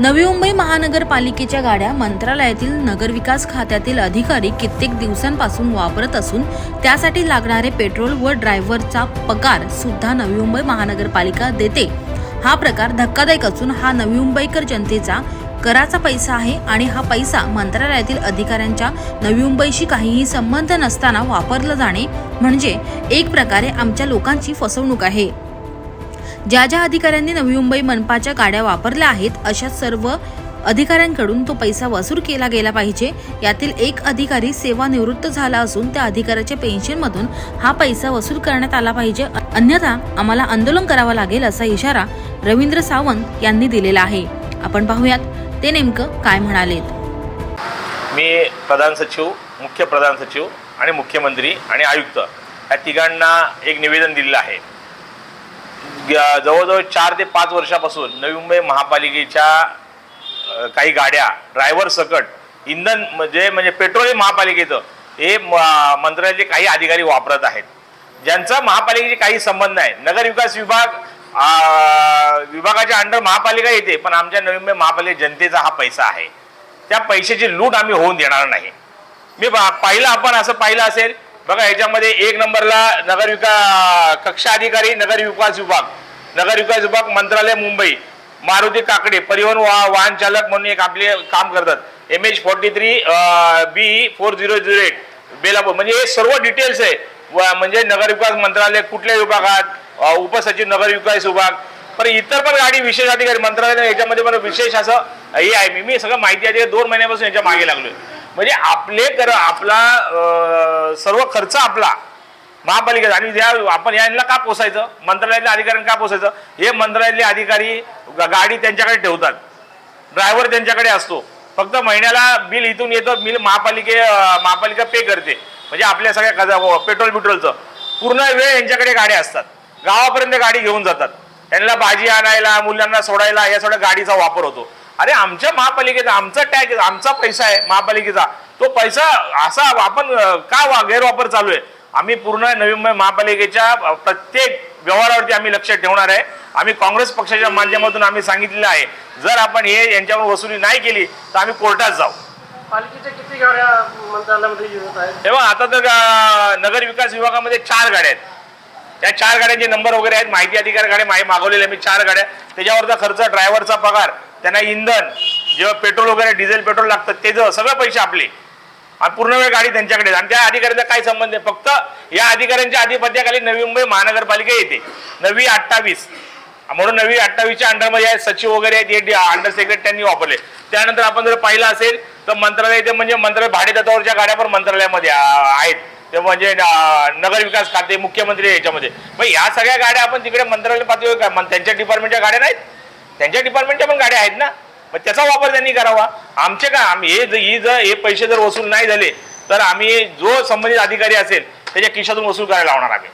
नवी मुंबई महानगरपालिकेच्या गाड्या मंत्रालयातील नगरविकास खात्यातील अधिकारी कित्येक दिवसांपासून वापरत असून त्यासाठी लागणारे पेट्रोल व ड्रायव्हरचा पगार सुद्धा नवी मुंबई महानगरपालिका देते. हा प्रकार धक्कादायक असून हा नवी मुंबईकर जनतेचा कराचा पैसा आहे आणि हा पैसा मंत्रालयातील अधिकाऱ्यांच्या नवी मुंबईशी काहीही संबंध नसताना वापरला जाणे म्हणजे एक प्रकारे आमच्या लोकांची फसवणूक आहे. ज्या ज्या अधिकाऱ्यांनी नवी मुंबई मनपाच्या गाड्या वापरल्या आहेत अशा सर्व अधिकाऱ्यांकडून तो पैसा वसूल केला गेला पाहिजे. यातील एक अधिकारी सेवानिवृत्त झाला असून त्या अधिकाऱ्याच्या पेन्शनमधून हा पैसा वसूल करण्यात आला पाहिजे. अन्यथा आम्हाला आंदोलन करावं लागेल असा इशारा रवींद्र सावंत यांनी दिलेला आहे. आपण पाहूयात ते नेमकं काय म्हणालेत. मी प्रधान सचिव मुख्य प्रधान सचिव आणि मुख्यमंत्री आणि आयुक्त या तिघांना एक निवेदन दिलेलं आहे. जवळजवळ चार ते पाच वर्षापासून नवी मुंबई महापालिकेच्या काही गाड्या ड्रायव्हर सकट इंधन म्हणजे म्हणजे पेट्रोल हे महापालिकेचं हे म- मंत्रालयाचे काही अधिकारी वापरत आहेत. ज्यांचा महापालिकेचे काही संबंध नाही. नगर विकास विभाग विभागाच्या अंडर महापालिका येते पण आमच्या नवी मुंबई महापालिका जनतेचा हा पैसा आहे. त्या पैशाची लूट आम्ही होऊन देणार नाही. मी पाहिलं आपण असं पाहिलं असेल बघा याच्यामध्ये एक नंबरला नगर विकास कक्षा अधिकारी नगर विकास विभाग. नगर विकास विभाग मंत्रालय मुंबई. मारुती काकडे परिवहन वा वाहन चालक म्हणून एक आपले काम करतात. M H forty three B four zero zero eight Belapur. म्हणजे हे सर्व डिटेल्स आहे. व- म्हणजे नगर विकास मंत्रालय कुठल्या विभागात उपसचिव नगर विकास विभाग. पण इतर पण गाडी विशेष अधिकारी मंत्रालय याच्यामध्ये पण विशेष असं हे आहे. मी मी सगळं माहिती आहे. दोन महिन्यापासून याच्या मागे लागलोय. म्हणजे आपले कर आपला सर्व खर्च आपला. महापालिकेचा. आणि या आपण यांना का पोसायचं? मंत्रालयातल्या अधिकाऱ्यांना का पोसायचं? हे मंत्रालयातले अधिकारी गाडी त्यांच्याकडे ठेवतात. ड्रायव्हर त्यांच्याकडे असतो. फक्त महिन्याला बिल इथून येतं बिल महापालिके महापालिका पे करते. म्हणजे आपल्या सगळ्या खजा पेट्रोल बिट्रोलचं. पूर्ण वेळ यांच्याकडे गाड्या असतात. गावापर्यंत गाडी घेऊन जातात. त्यांना भाजी आणायला मुलांना सोडायला या सगळ्या गाडीचा वापर होतो. अरे आमच्या महापालिकेचा आमचा टॅक्स आमचा पैसा आहे महापालिकेचा. तो पैसा असा आपण का वा- गैरवापर चालू आहे? आम्ही पूर्ण नवी मुंबई महापालिकेच्या प्रत्येक व्यवहारावरती आम्ही लक्ष ठेवणार आहे. आम्ही काँग्रेस पक्षाच्या माध्यमातून आम्ही सांगितलेलं आहे. जर आपण हे यांच्यावर वसुली नाही केली तर आम्ही कोर्टात जाऊ. पालिकेच्या किती गाड्या मंत्रालयामध्ये येत आहेत? तेव्हा आता तर नगर विकास विभागामध्ये चार गाड्या आहेत. त्या चार गाड्यांचे नंबर वगैरे आहेत. माहिती अधिकार गाड्या माहिती मागवलेले मी चार गाड्या. त्याच्यावरचा खर्च ड्रायव्हरचा पगार. त्यांना इंधन जेव्हा पेट्रोल वगैरे डिझेल पेट्रोल लागतं त्याचं सगळे पैसे आपले. आणि पूर्ण वेळ गाडी त्यांच्याकडे आणि त्या अधिकाऱ्याचा काय संबंध आहे? फक्त या अधिकाऱ्यांच्या आधिपत्याखाली नवी मुंबई महानगरपालिका येते. नवी अठ्ठावीस. म्हणून नवी अठ्ठावीसच्या अंडरमध्ये सचिव वगैरे आहेत हे अंडर सेक्रेटरी त्यांनी वापरले. त्यानंतर आपण जर पाहिलं असेल तर मंत्रालय ते म्हणजे मंत्रालय भाडेतत्वावरच्या गाड्या पण मंत्रालयामध्ये आहेत. ते म्हणजे नगर विकास खाते मुख्यमंत्री याच्यामध्ये. मग या सगळ्या गाड्या आपण तिकडे मंत्रालय पातळीवर काय त्यांच्या डिपार्टमेंटच्या गाड्या नाहीत? त्यांच्या डिपार्टमेंटच्या पण गाड्या आहेत ना. मग त्याचा वापर त्यांनी करावा. आमचे का आम्ही हे ज- ही जर हे पैसे जर वसूल नाही झाले तर आम्ही जो संबंधित अधिकारी असेल त्याच्या खिशातून वसूल करायला लावणार आम्ही.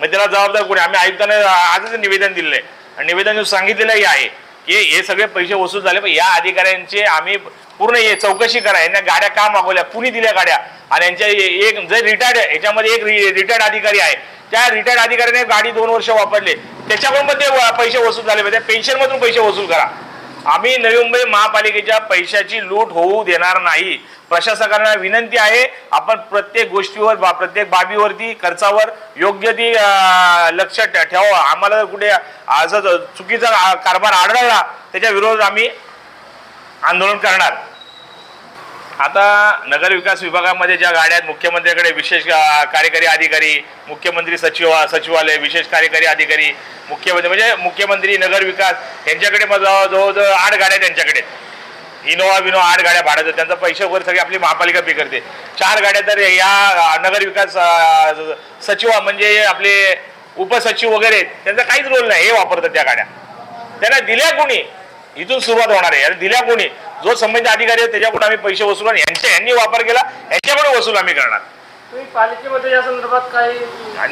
मग त्याला जबाबदार कोणी आम्ही आयुक्तांना आजच निवेदन दिलेलं आहे आणि निवेदन सांगितलेलंही आहे. की हे सगळे पैसे वसूल झाले पण या अधिकाऱ्यांचे आम्ही पूर्ण हे चौकशी करा. यांना गाड्या का मागवल्या? कुणी दिल्या गाड्या? आणि यांच्या एक जर रिटायर्ड याच्यामध्ये एक रिटायर्ड अधिकारी आहे. त्या रिटायर्ड अधिकाऱ्याने गाडी दोन वर्ष वापरले. त्याच्याकडून पण ते पैसे वसूल झाले म्हणजे पाहिजे पेन्शन मधून पैसे वसूल करा. आम्ही नवी मुंबई महापालिकेच्या पैशाची लूट होऊ देणार नाही. प्रशासकांना विनंती आहे आपण प्रत्येक गोष्टीवर बा- प्रत्येक बाबीवरती खर्चावर योग्य ती लक्ष ठेवा ठेवावं. आम्हाला जर कुठे असं चुकीचा कारभार आढळला त्याच्या विरोधात आम्ही आंदोलन करणार. आता नगर विकास विभागामध्ये ज्या गाड्या आहेत मुख्यमंत्र्याकडे विशेष कार्यकारी अधिकारी मुख्यमंत्री सचिव सचिवालय विशेष कार्यकारी अधिकारी मुख्यमंत्री म्हणजे मुख्यमंत्री नगर विकास यांच्याकडे मग जवळ- जवळजवळ आठ गाड्या आहेत त्यांच्याकडे. इनोवा विनोवा आठ गाड्या भाड्यात त्यांचा पैसे वगैरे सगळे आपली महापालिका पे करते. चार गाड्या तर या नगर विकास सचिव म्हणजे आपले उपसचिव वगैरे त्यांचा काहीच रोल नाही. हे वापरतात त्या गाड्या. त्यांना दिल्या कोणी? इथून सुरुवात होणार आहे. दिल्या कोणी? जो संबंधित अधिकारी आहे त्याच्याकडून आम्ही पैसे वसूल आणि यांच्या यांनी वापर केला यांच्याकडून वसूल आम्ही करणार. तुम्ही पालिकेमध्ये या संदर्भात काही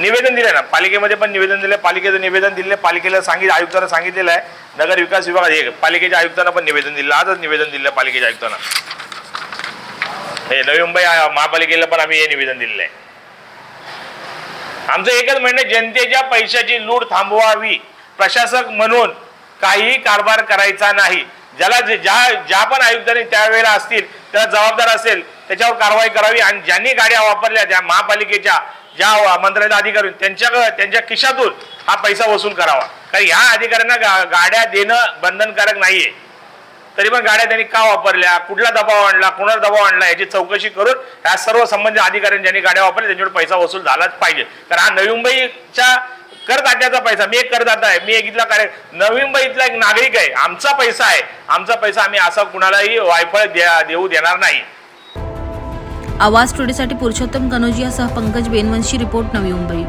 निवेदन दिलं ना. पालिकेमध्ये पण निवेदन दिलं पालिकेचं निवेदन दिले पालिकेला सांगितलं आयुक्तांना सांगितलेलं आहे. नगर विकास विभाग हे पालिकेच्या आयुक्तांना पण निवेदन दिलं. आजच निवेदन दिलं पालिकेच्या आयुक्तांना. हे नवी मुंबई महापालिकेला पण आम्ही हे निवेदन दिलेलं आहे आमचं एकच म्हणणं जनतेच्या पैशाची लूट थांबवावी. प्रशासक म्हणून काही कारभार करायचा नाही. ज्याला ज्या ज्या पण आयुक्तांनी त्यावेळेला असतील त्याला जबाबदार असेल त्याच्यावर कारवाई करावी आणि ज्यांनी गाड्या वापरल्या त्या महापालिकेच्या ज्या मंत्र्याचे अधिकारी आहेत, त्यांच्या त्यांच्या खिशातून हा पैसा वसूल करावा. कारण ह्या अधिकाऱ्यांना गा- गाड्या देणं बंधनकारक नाहीये. तरी पण गाड्या त्यांनी का वापरल्या? कुठला दबाव आणला? कुणाला दबाव आणला? याची चौकशी करून ह्या सर्व संबंधित अधिकाऱ्यांनी ज्यांनी गाड्या वापरल्या त्यांच्याकडे पैसा वसूल झालाच पाहिजे. कारण हा नवी मुंबईच्या करदात्याचा पैसा मी एक करदाता आहे मी एक इथला कार्य नवी मुंबईतला एक नागरिक आहे. आमचा पैसा आहे. आमचा पैसा आम्ही असा कुणालाही वायफळ देऊ देणार नाही. आवाज टुडेसाठी पुरुषोत्तम कनोजियासह पंकज बेनवंशी रिपोर्ट नवी मुंबई.